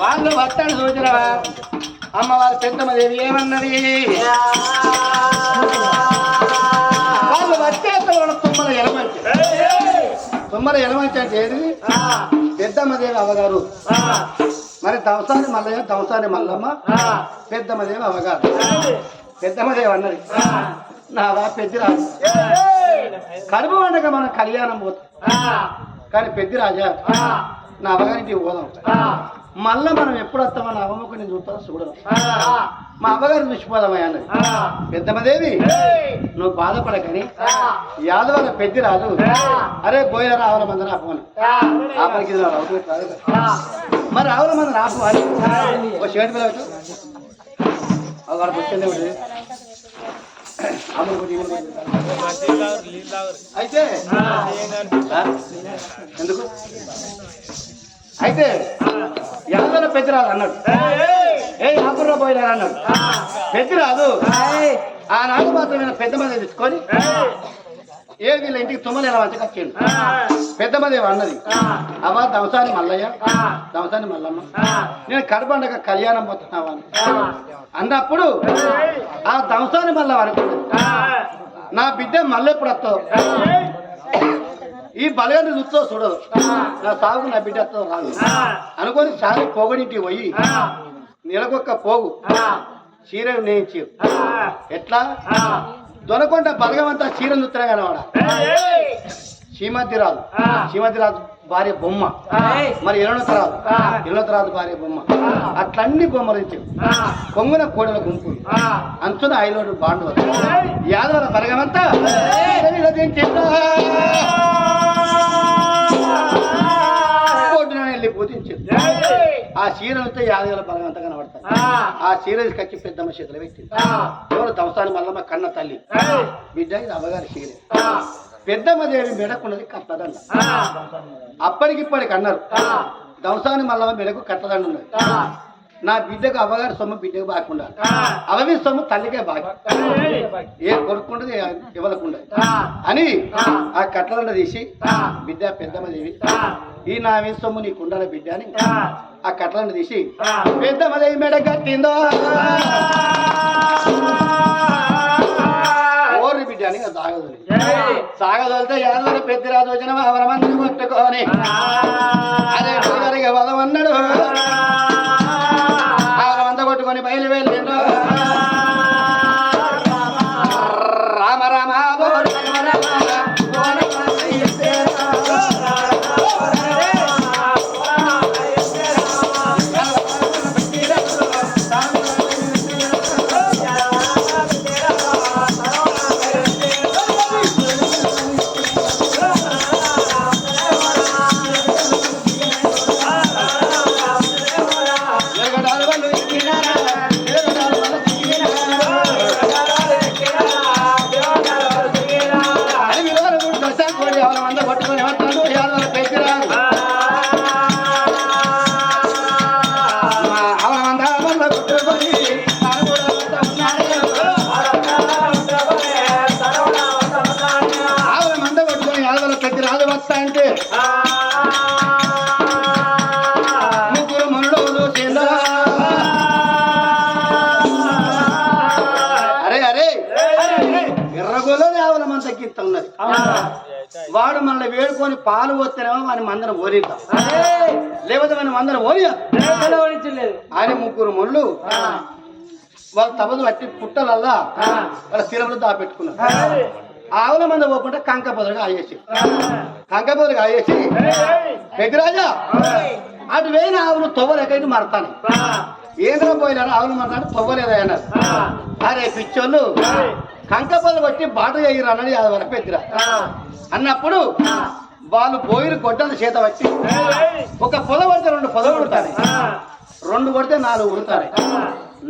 వాళ్ళు వస్తాడు చూసినవా? అమ్మవారి పెద్దమ్మదేవి ఏమన్నది? వాళ్ళు వచ్చేస్తే వాళ్ళ తుమ్మల ఎలమంచి తుమ్మల ఎలమంచి అంటే ఏది? పెద్దమ్మదేవి అవగారు. మరి దవసాని మల్లయ్య దవసాని మల్లమ్మ పెద్దమ్మదేవి అవగారు. పెద్దమ్మదేవి అన్నది. నాదా పెద్దిరాజు. కడుపు వండక మనం కళ్యాణం పోతాం కానీ పెద్దిరాజా నా అవగారికి పోదాం మళ్ళా మనం ఎప్పుడు వస్తామని అవముఖం నేను చూస్తాను చూడడం మా అవ్వగారు చూసిపోదామయ్యా అన్నది. పెద్దమ్మదేవి నువ్వు బాధపడకని యాదవ పెద్ది రాదు అరే పోయిన రావుల మంది రాపోను ఆ. పనికి. మరి రావుల మంది ఓ మీద పెట్టు. అక్కడ కూర్చొని ఉంటుంది అమ్ముడు కొట్టి, ఈముడు కొట్టి. అయితే? ఎందుకు? అయితే యాదవ పెద్దరాదు అన్నాడు. ఏ ఆకుర్రా పోయినా అన్నాడు. పెద్దరాదు. ఆనాడు మాత్రమే పెద్ద మంది తెచ్చుకొని ఏ వీళ్ళ ఇంటికి తుమ్మలు ఎలా వచ్చి కచ్చిండు పెద్ద మంది అన్నది. అవ్వ దవసాని మల్లయ్య. దవసాని మల్లమ్మ. నేను కడపండగ కళ్యాణం పోతున్నావా అని. అన్నప్పుడు ఆ దవసాని మల్ల అనుకున్నది నా బిడ్డ మళ్ళీ ఎప్పుడు వస్తావు ఈ బలగాన్ని చూస్తో చూడదు నా సాగు నా బిడ్డ వస్తుందో రాదు. అనుకొని సాగు పోగడింటికి పోయి నెలకొక్క పోగు. చీర నేయించి. ఎట్లా? దొనకొండ బలగమంతా చీర చూస్తున్నా వాడ శ్రీమతి రాదు శ్రీమతి రాదు భార్య బొమ్మ. మరి ఎన్నో రాదు భార్య బొమ్మ. అట్లన్ని బొమ్మలు ఇచ్చావు కొంగున కోడల గుంపు అంచున ఐలోడు బాండు యాదవ బలగమంతా వెళ్ళి పూజించింది ఆ చీరలతో యాదవుల బలం అంతా కనబడతాయి. ఆ. చీర కచ్చి పెద్దమ్మ చేతులు పెట్టింది. ఎవరు దవసాని మల్లమ్మ కన్న తల్లి? బిడ్డ ఇది అమ్మగారి చీర. పెద్దమ్మ దేవి మెడకున్నది కట్టదండ. అప్పటికిప్పటికి అన్నారు. దవసాని మల్లమ్మ మెడకు కట్టదండ ఉన్నది నా బిడ్డకు అవ్వగారి సొమ్ము బిడ్డకు బాకుండా అవవి సొమ్ము తల్లికే బాకి. ఏ కొడుకుండదు ఇవ్వకుండదు. అని ఆ. కట్టలండ తీసి బిడ్డ పెద్దమ్మ దేవి ఈ నా మీ సొమ్ము నీకు ఉండాలి బిడ్డ అని ఆ. కట్టలను తీసి పెద్దమ్మ దేవి మెడ కట్టిందో. ఓర్రి బిడ్డ అని సాగదు సాగదోలితే యాదవ పెద్దరాజు వచ్చిన అవరమంది కొట్టుకొని. అదే వదమన్నాడు. పెద్దరాజు ముగ్గురు మనుడు చేందా అరే అరే. ఎర్రగోలో ఆవుల మంద గిత్త ఉన్నది. వాడు మనల్ని వేడుకొని పాలు పోతేనేమో వాని మందరం ఓరిద్దాం. లేకపోతే మన మందరం ఓరియా. ఆయన ముగ్గురు ముళ్ళు వాళ్ళ తబలు పట్టి పుట్టలల్లా వాళ్ళ స్థిరములు దాపెట్టుకున్నారు. ఆవుల మంద పోకుండా కంక బదులుగా ఆయేసి కంక బదులుగా ఆయేసి పెద్దరాజా అటు వేయిన ఆవులు తొవ్వలేకైతే మరతాను. ఏంద్రా పోయినారు? ఆవులు మరతాను తొవ్వలేదా అన్నారు. అరే పిచ్చోళ్ళు కంక బదులు కొట్టి బాట చేయరు అన్నది అది వరకు పెద్దరా. అన్నప్పుడు వాళ్ళు పోయిన గొడ్డల చేత పట్టి ఒక పొద పడితే రెండు పొద కొడతారు రెండు కొడితే నాలుగు ఉడతారు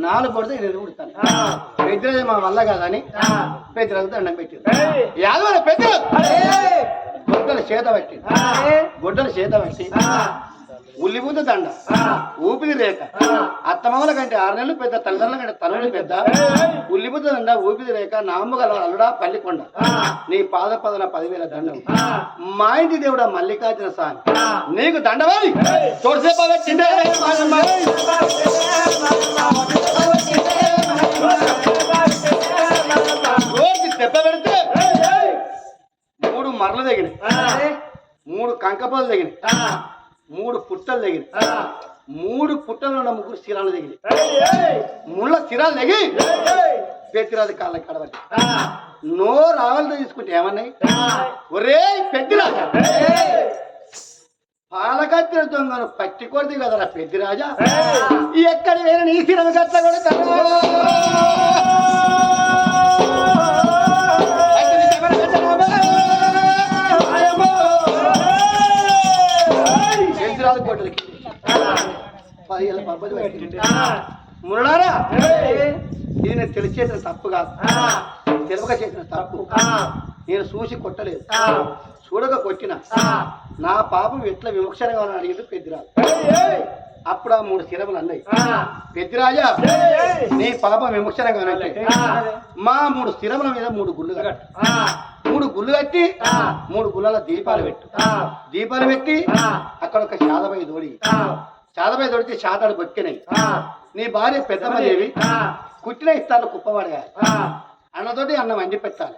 నాలుగు కొడితే ఎనిమిది ఉడతారు పెద్దరాజు మా వల్ల కాదని పెద్దరాజు దండం పెట్టింది యాదవ పెద్ద గొడ్డల చేత పట్టి. గొడ్డల చేత పట్టి. ఉల్లిబుద్ద దండ. ఊపిరి రేఖ అత్తమామల కంటే ఆరు నెలలు పెద్ద తల్లిదండ్రుల కంటే తనులు పెద్ద. ఉల్లిబుద్ద దండ ఊపిరి రేఖ నామ్మగల అల్లుడా పల్లికొండ. నీ పాద పదన పదివేల దండం. మా ఇంటి దేవుడా మల్లికార్జున స్వామి. నీకు దండవాలి తోడుసేపు దెబ్బ పెడితే మరలు తగినాయి. మూడు కంకపోలు తగినాయి. మూడు పుట్టలు తగినాయి. మూడు పుట్టలు ఉన్న ముగ్గురు స్థిరాలు తగినాయి. ముళ్ళ స్థిరాలు తగి పెద్దిరాజు కాళ్ళ కడబట్టి నోరు ఆవలతో తీసుకుంటే ఏమన్నాయి? ఒరే పెద్దిరాజా. పాలకత్తిన దొంగను పట్టి కొడితే కదరా పెద్దిరాజా? ఎక్కడ వేరే నీ స్థిరం కట్ల కూడా మురడారా ఇది నేను తెలిసి చేసిన తప్పు కాదు. తెలియక చేసిన తప్పు. నేను చూసి కొట్టలేదు. చూడక కొట్టిన. నా పాపం ఎట్లా వివక్షణగా అని అడిగింది పెద్దిరాజు. అప్పుడు ఆ మూడు శిరములు అన్నాయి. పెద్దిరాజా నీ పాపం అంటే మా మూడు స్థిరముల మీద మూడు గుళ్ళు కట్టు. మూడు గుళ్ళు కట్టి మూడు గుళ్ళల దీపాలు పెట్టు. దీపాలు పెట్టి అక్కడ ఒక శాదపై దోడి. శాదపై దొడితే శాతాడు బొక్కినాయి. నీ భార్య పెద్దమ్మదేవి కుట్టిన ఇస్తాను కుప్పవాడగా అన్నతోటి అన్నం వండి పెట్టాలి.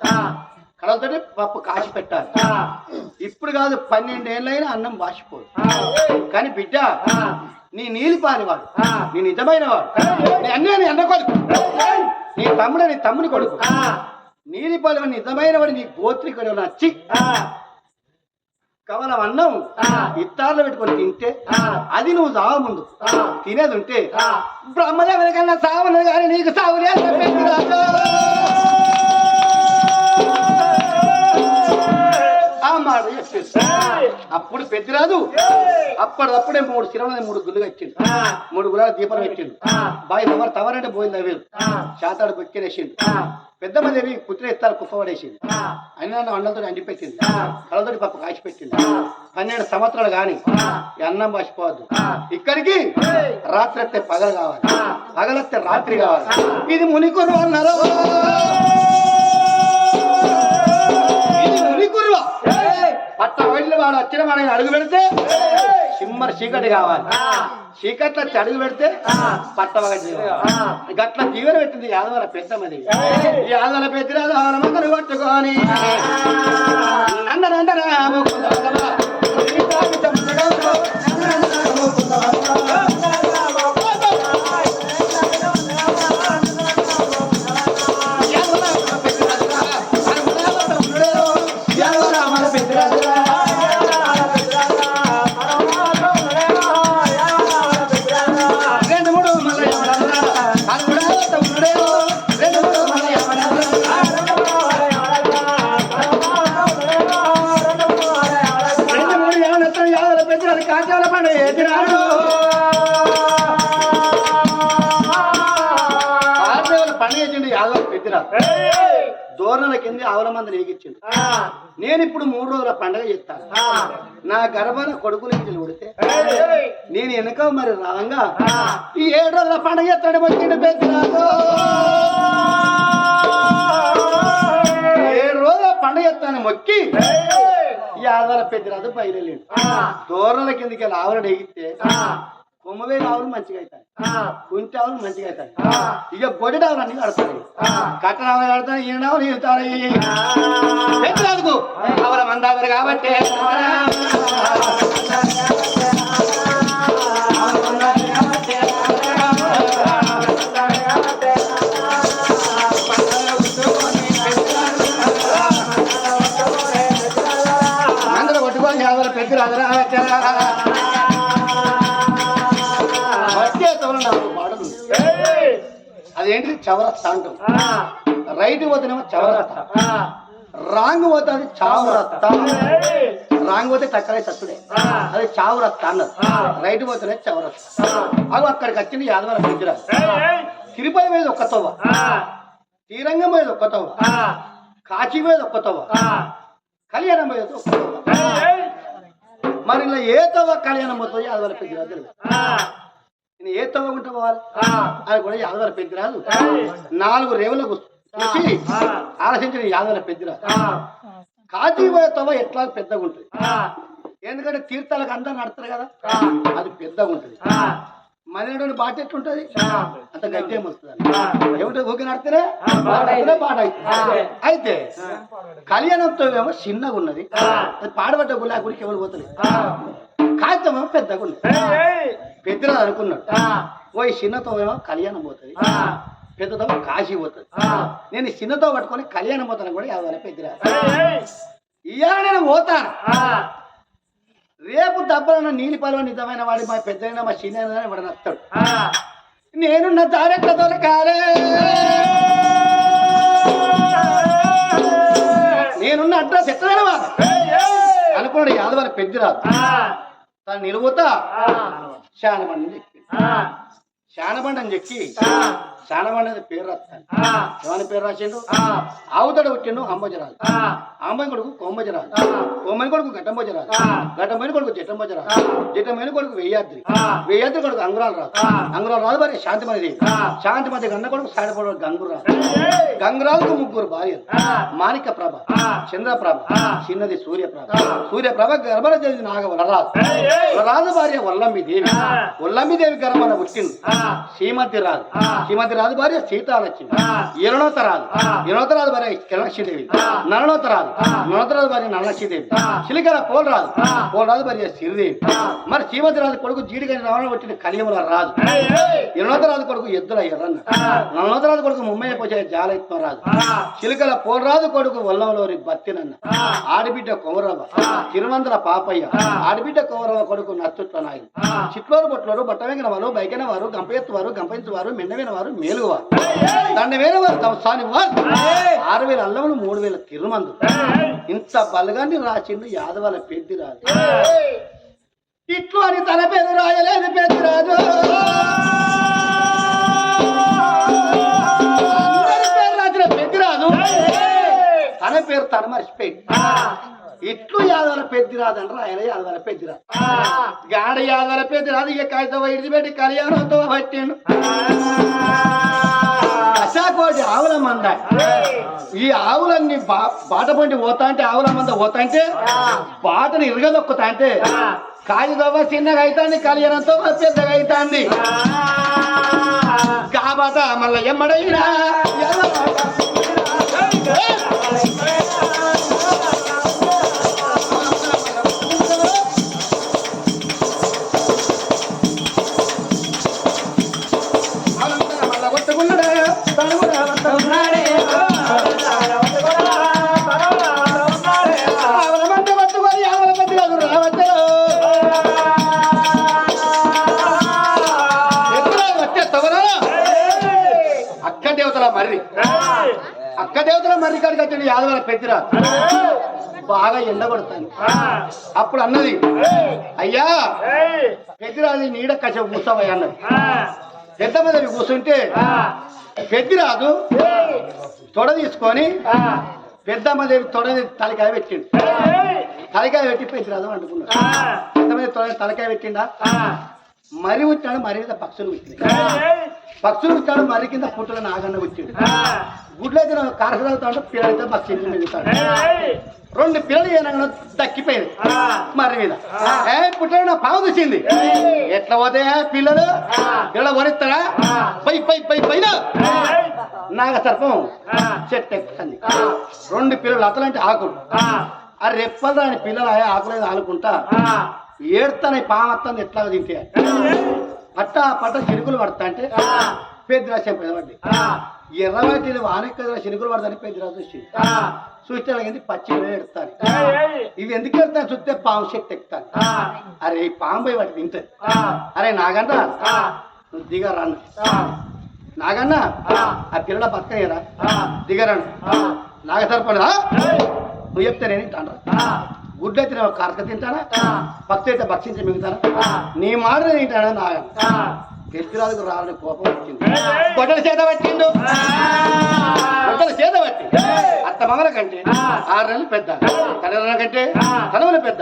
కడలతోటి పప్పు కాసి పెట్టాలి. ఇప్పుడు కాదు పన్నెండేళ్ళైనా అన్నం వాసిపోదు. కానీ బిడ్డ నీ నీలి పానివాడు నీ నిజమైన వాడు నీ అన్నీ నీ అన్న కొడుకు నీ తమ్ముడు నీ తమ్ముని కొడుకు. నీలి పాలు నిజమైన వాడు నీ గోత్రికుడు నచ్చి కవలం అన్నం ఇత్తార్లు పెట్టుకొని తింటే అది నువ్వు సావ ముందు. తినేది ఉంటే బ్రహ్మదేవుని కన్నా సావను కానీ నీకు సావు లేదు అప్పుడు పెద్దిరాదు అప్పటిదప్పుడే మూడు శిరవల మూడు గుళ్ళు కట్టిండు మూడు గులాల దీపాలు పెట్టిండు బాయ్ తవరు తవరంటే పోయింది అవి శాతాడు బొక్కినేసిండు పెద్దమ్మ దేవి పుత్ర ఎత్తారు కుప్ప పడేసింది అయినా అన్నంతో అండి పెట్టింది కళ్ళతోటి పప్పు కాచి పెట్టింది పన్నెండు సంవత్సరాలు ఈ అన్నం మర్చిపోవద్దు. ఇక్కడికి రాత్రి వస్తే పగలు కావాలి. పగలొస్తే రాత్రి కావాలి. ఇది మునికొరు అన్నారు? ఇది మునికురువ? పట్ట వైద్యులు వాడు వచ్చిన వాడిని అడుగు పెడితే సిమ్మర్ చీకటి కావాలి. చీకట్లో అడుగు పెడితే పట్ట గట్ల తీవ్ర పెట్టింది యాదవల పెద్దమది ఈ యాదవల పెద్ద మందరు కొట్టుకొని నందనందన కాచాల పండుగ ఎదిరాడు పండుగ చేసిండు యాదవ పెద్దరా దూరణల కింద ఆవుల మంది నీకిచ్చిండు నేను ఇప్పుడు మూడు రోజుల పండుగ చేస్తాను. నా గర్భాన కొడుకులు ఇంటిని ఉడితే నేను వెనుక మరి రాంగా ఈ ఏడు రోజుల పండుగ ఎత్తడం వచ్చిండు పెద్దరాజు. పండుగ ఎత్తాను మొక్కి. ఈ ఆదాల పెద్దరాజు బయలుదేరిండు. దూరాల కిందకి వెళ్ళి ఆవులు ఎగితే కొమ్మవేలు ఆవులు మంచిగా అవుతాయి. కుంటి ఆవులు మంచిగా అవుతాయి. ఇక గొడ్డి ఆవులు అన్ని కడతాయి. కట్టన ఆవులు కడతాయి ఈయన ఆవులు ఈగుతాయి పెద్దరాజుకు ఆవుల మందావరు కాబట్టి. అదేంటి చవరస్తా అంటాం రైట్ పోతేనేమో చవరస్తా రాంగ్ పోతే అది చావురత్త. రాంగ్ పోతే టక్కరే సత్తుడే అది చావురత్త అన్నది. రైట్ పోతేనే చవరత్త. అవి అక్కడికి వచ్చింది యాదవర దగ్గర తిరుపతి మీద ఒక్క తవ్వ. శ్రీరంగం మీద ఒక్క తవ్వ. కాశీ మీద ఒక్క తవ్వ. కళ్యాణం మీద ఒక్క తవ్వ. మరి ఇలా ఏ తవ్వ కళ్యాణం పోతుంది యాదవారి తెలియదు నేను ఏ ఉంటే పోవాలి? అది కూడా యాదవారి పెద్దరాదు నాలుగు రేవులకు ఆలోచించిన యాదవారి పెద్దరాదు కాశీ పోయే తవ్వ ఎట్లా పెద్దగా ఉంటుంది? ఎందుకంటే తీర్థాలకు అందరు నడతారు కదా? అది పెద్దగా ఉంటుంది. మదినటువంటి బాట ఎట్లుంటది? అంత గట్టి వస్తుంది ఏమిటో ఊకి నడితేనే పాట అవుతుంది అయితే కళ్యాణంతో ఏమో చిన్నగా ఉన్నది. అది పాడబడ్డ గులా గుడికి ఎవరు పోతుంది కాగితం పెద్దగా ఉన్నది. పెద్దగా అనుకున్నాడు. ఓ చిన్నతో ఏమో కళ్యాణం పోతుంది. పెద్దతో కాశీ పోతుంది. నేను చిన్నతో పట్టుకొని కళ్యాణం పోతాను కూడా యాభై పెద్దరా ఇవాళ నేను పోతాను రేపు దెబ్బలన్న నీలి పలువ నిజమైన వాడి మా పెద్ద మా చిన్న వాడు నస్తాడు నేనున్న దారెక్క దొరకాలే? నేనున్న అడ్రస్ ఎక్కడ అనుకున్నాడు యాదవారి పెద్దిరాదు తను నిలువుతా శానబండి అని చెప్పి. శానబండి అని చెప్పి అని పేరు రాస్తాను ఏమని పేరు రాసిండు? ఆవుతడ పుట్టిండు అంబజరాజు. ఆంబని కొడుకు కొమ్మజరాజు కొమ్మని కొడుకు గట్టంబజరాజు గట్టమైన కొడుకు జట్టంబజరాజు జట్టమైన కొడుకు వెయ్యాద్రి వెయ్యాద్రి కొడుకు అంగురాలు రాజు అంగురాలు రాజు భార్య శాంతిమతి దేవి. శాంతిమతి గన్న కొడుకు సాడపడు గంగురాజు గంగురాజుకు ముగ్గురు భార్యలు. మాణిక ప్రభ చంద్రప్రభ చిన్నది సూర్యప్రభ. సూర్యప్రభ గర్భర జరిగిన నాగ వలరాజు వలరాజు భార్య వల్లమ్మి దేవి. వల్లమ్మి దేవి గర్భన పుట్టింది. శ్రీమతి రాజు. శ్రీమతి రాజు భార్య సీతాలక్ష్మి. ఇరణోత రాజు ఇరణోత రాజు భార్య కిలక్షిదేవి నరణోత రాజు నరణోత రాజు భార్య నల్లక్షిదేవి చిలికల పోలరాజు. పోలరాజు భార్య సిరిదేవి మరి శ్రీమతి రాజు కొడుకు జీడిగని రావణ పుట్టిన కలియముల రాజు. ఇరణోత రాజు కొడుకు ఎద్దుల ఎర్రన్న. నన్నోత రాజు కొడుకు ముమ్మయ్య పోచే జాలయత్మ రాజు. చిలుకల పోలరాజు కొడుకు వల్లంలోని బత్తినన్న. ఆడిబిడ్డ కొమరవ. తిరుమందల పాపయ్య. ఆడిబిడ్డ కొమరవ కొడుకు నచ్చుట్ల నాయుడు. చిట్లోరు బొట్లోరు బట్టవెంగిన వారు బైకిన వారు గంపెత్తు వారు గంపించు వారు మిన్నవిన వారు మేలువారు దండ వేల వారు దవసాని వారు ఆరు వేల అల్లములు మూడు వేల తిరుమందు. ఇంత బలగాన్ని రాసిండు యాదవాల పెద్ది రాదు ఇట్లు అని తన పేరు రాయలేదు పెద్దిరాజు అందరి పేరు రాసిన పెద్దిరాజు తన పేరు తన మర్చిపోయింది ఇట్లు యాదవల పెద్ది అంటారు ఆయన యాదవల పెద్దిరాదు గాడ యాదవల పెద్దిరాదు ఇక కాగితం ఇడిచిపెట్టి కళ్యాణంతో పట్టిండు. అశాకోటి ఆవుల మంద. ఈ ఆవులన్నీ బా బాట పండి పోతా అంటే ఆవుల మంద పోతా అంటే బాటను ఇరగదొక్కుతా అంటే కాగితవ్వ చిన్నగా అవుతాండి కళ్యాణంతో పెద్దగా అవుతాండి కాబట మళ్ళీ ఎమ్మడైనా అక్క దేవతల మర్రి కాడికి వచ్చాడు యాదవల పెద్దిరా. బాగా ఎండ కొడతాను అప్పుడు అన్నది అయ్యా పెద్దిరాజు నీడ కష కూర్చోవయ్య అన్నది. పెద్ద మీద కూర్చుంటే పెద్దిరాజు తొడ తీసుకొని పెద్దమ్మదేవి తొడ తలకాయ పెట్టిండు. తలకాయ పెట్టి పెద్దిరాజు అంటుకున్నాడు. పెద్దమ్మది తొడ తలకాయ పెట్టిండా? మరి వచ్చాడు మరి మీద పక్షులు వచ్చినాయి పక్షులు వచ్చాడు మరి కింద పుట్టుల నాగన్న వచ్చిండు. గుడ్లో అయితే కారస తాగుతాడు పిల్లలతో పక్షులు మిగుతాడు రెండు పిల్లలు ఏనగా దక్కిపోయింది మరి మీద. ఏ నా పాము వచ్చింది ఎట్లా పోతే పిల్లలు? పిల్లలు వరిస్తాడా పై పై పై పైన. నాగ సర్పం. చెట్టు ఎక్కుతుంది రెండు పిల్లలు అతలంటే ఆకులు. ఆ. రెప్పలు దాని పిల్లలు ఆ ఆకులు ఆలుకుంటా ఏడుతానే పామత్తాన్ని ఎట్లా తింటే. పట్ట పట్ట చిరుకులు పడతా అంటే పెద్ద రాశం పెదపడ్డి ఎర్రవాటి వానెక్క చిరుకులు పడతాని పెద్ద రాజు వచ్చింది చూస్తే అలాగేంది పచ్చి ఎడతాను ఇవి ఎందుకు ఎడతాను చూస్తే పాము శక్తి ఎక్కుతాను అరే ఈ పాము పోయి వాటి తింటది అరే నాగన్న. నువ్వు దిగరాను. నాగన్న. ఆ. పిల్లల బతకనేరా దిగరాను. నాగ సరిపడా? నువ్వు చెప్తే నేను తింటాను గుడ్లు అయితే నేను కరక తింటానా పక్షి అయితే భక్షించి మిగుతానా నీ మాట నేను తింటానా నాగన్న పెద్దరాజుకు రాలని కోపం వచ్చింది. గొడ్డల చేత పట్టిండు. గొడ్డల చేత పట్టి. అత్త మగల కంటే ఆరు నెలలు పెద్ద తల్లిదండ్రుల కంటే తనవుల పెద్ద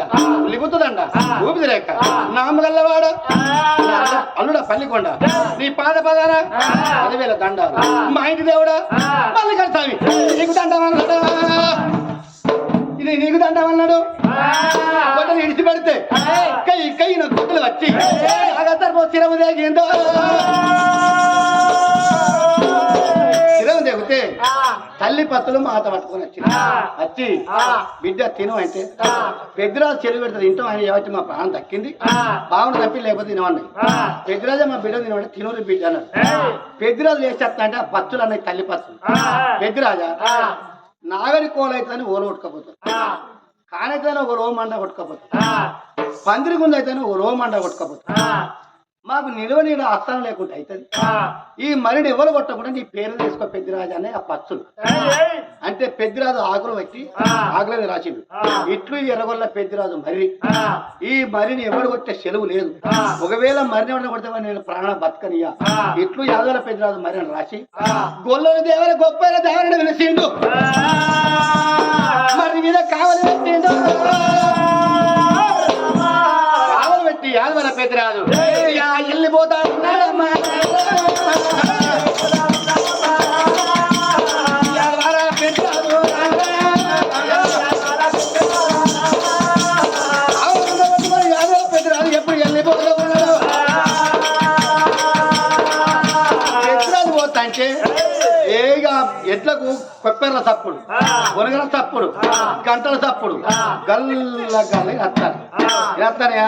లిగుతుందండ ఊపిది రేఖ నామగల్లవాడ. అల్లుడ పల్లికొండ నీ పాద పదాన పదివేల దండాలు. మా ఇంటి దేవుడా? మళ్ళీ కడతావి నీకు దండమన్నాడు ఇది నీకు దండమన్నాడు గొడ్డలు ఇడిచి పెడితే కై కై నా గుడ్డలు వచ్చి అగతర్పో చిరము దేగిందో చిరము దేగితే తల్లి పత్తులు మాత పట్టుకొని వచ్చి వచ్చి బిడ్డ తిను అంటే పెద్దరాజు చెరువు పెడుతుంది ఇంట్లో ఆయన ఏవచ్చి మా ప్రాణం తక్కింది బాగుండు తప్పి లేకపోతే తినవండి పెద్దరాజు మా బిడ్డ తినవండి తినూరి బిడ్డ అన్నాడు పెద్దరాజు చేస్తా అంటే ఆ పత్తులు అన్నాయి తల్లి పత్తులు పెద్దరాజా నాగరి కోలైతుందని ఓలు కొట్టుకపోతుంది కానైతేనే ఒక రోమండ కొట్టుకపోతుంది పందిరి గుండు అయితేనే ఒక రోమండ కొట్టుకపోతుంది మాకు నిలువ నీడ అస్తం లేకుండా అవుతుంది ఈ మరిని ఎవరు కొట్టకుండా నీ పేరు తీసుకో పెద్దిరాజు అనే ఆ పచ్చులు. అంటే పెద్దిరాజు ఆకులు పెట్టి ఆకులని రాసిండు. ఇట్లు ఈ ఎర్రగొల్ల పెద్దిరాజు మర్రి ఈ మరిని ఎవరు కొట్టే సెలవు లేదు. ఒకవేళ మరిని ఎవరిని కొడితే నేను ప్రాణ బతకనియా ఇట్లు యాదవుల పెద్దిరాజు మరిని రాసి గొల్లని దేవర గొప్ప దేవరని పిలిచిండు మరి మీద కావలి పెట్టిండు. కావలి పెట్టి యాదవల పెద్దిరాజు యా వెళ్ళిపోతా ఉన్నాడమ్మా. యాదవల పెద్దిరాజు అవును, మరి యాదవల పెద్దిరాజు ఎప్పుడు వెళ్ళిపోతా ఉన్నాడు ఎత్తురాలు పోతా ఎట్లకు కొప్పెర్ల తప్పుడు కొనగల తప్పుడు గంటల తప్పుడు గల్ల గల్ల వస్తారు వస్తానయా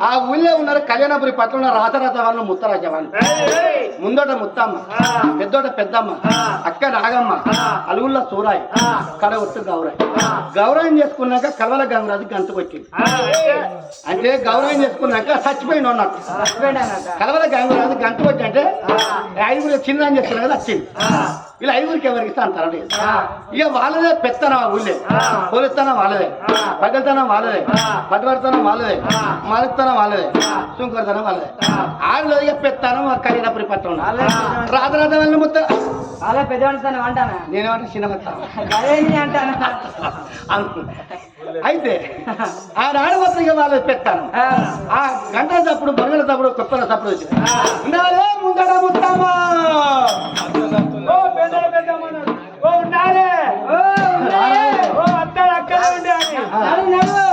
ఆ. ఊళ్ళో ఉన్నారు కళ్యాణపురి పట్టణంలో రాతరాత వాళ్ళు ముత్తరాజ వాళ్ళు ముందోట ముత్తమ్మ పెద్దోట పెద్దమ్మ అక్క నాగమ్మ అలుగుల్ల సూరాయి కడ ఒట్టు గౌరాయి. గౌరవం చేసుకున్నాక కలవల గంగరాజు గంతుకొచ్చింది అంటే గౌరవం చేసుకున్నాక చచ్చిపోయింది ఉన్నట్టు కలవల గంగరాజు గంతుకొచ్చి అంటే ఐదుగురు చిన్న అని చెప్తున్నా కదా వచ్చింది వీళ్ళు ఐదుగురికి ఎవరికి ఇస్తా అంటారు ఇక వాళ్ళదే పెత్తనం ఆ ఊళ్ళే. పోలిస్తనం వాళ్ళదే. పగలతనం వాళ్ళదే. పట్టుబడితనం వాళ్ళదే. మాలిస్తనం వాళ్ళదే. సుంకరతనం వాళ్ళదే. ఆడలో ఇక పెత్తనం కలిగినప్పుడు పట్టణం రాధరాధ వెళ్ళి ముత్త అలా పెద్దవాడిస్తాను అంటానా నేనేమంటే చిన్న అంటానా. అయితే ఆనాడు మాత్రం ఇక వాళ్ళది పెత్తాను. ఆ. గంటల తప్పుడు బొంగల తప్పుడు కుప్పల తప్పుడు వచ్చింది. ముందట ముత్తామా ఉండాలి.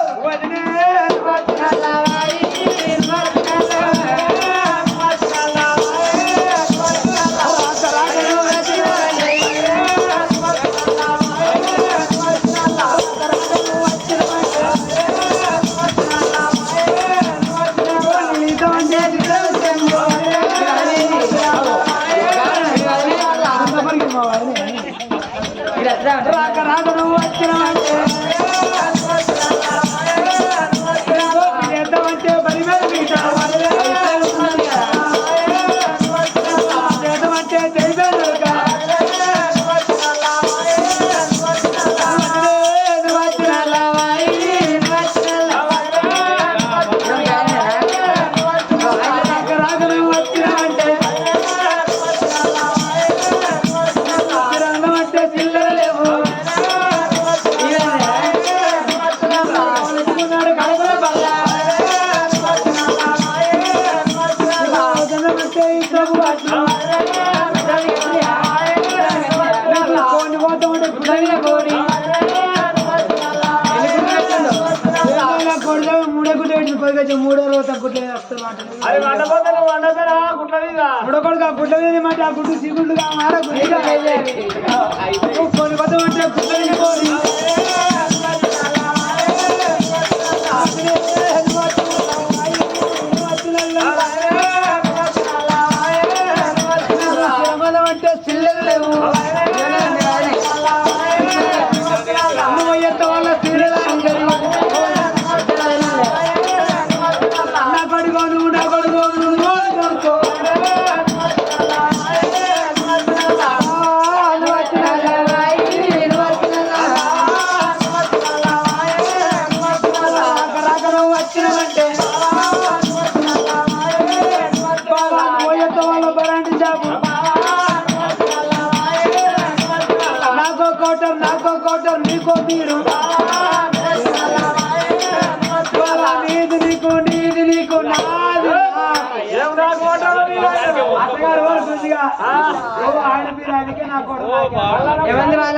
పదిగా మూడో రోజు వండపోతాను వండతారా గుట్ల మీద. ఆ గుడ్డ మీద. మాట ఆ గుడ్డు సిగుండుగా మార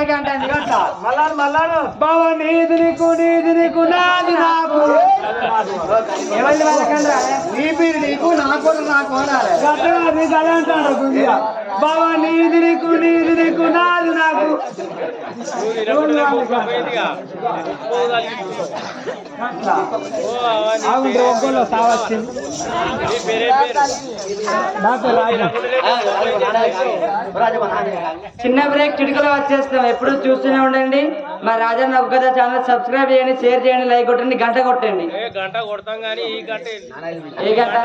ఎవరి వాళ్ళకి అంటే అందుకంట మల్లాడు మల్లాడు. బావా నీది నీకు నీది నీకు నాది నాకు. ఎవరి వాళ్ళకంటే నీ పేరు నీకు నాకు నీకు అదే అంటాడు బావా నీది నీకు నీది నీకు నాది నాకు. ఒక్కళ్ళు సావచ్చింది చిన్న బ్రేక్ చిటికలో వచ్చేస్తాం. ఎప్పుడు చూస్తూనే ఉండండి. మా రాజా నవ్వుకథ ఛానల్ సబ్స్క్రైబ్ చేయండి షేర్ చేయండి లైక్ కొట్టండి గంట కొట్టండి. గంట కొడతాం కానీ ఈ గంట ఏ గంట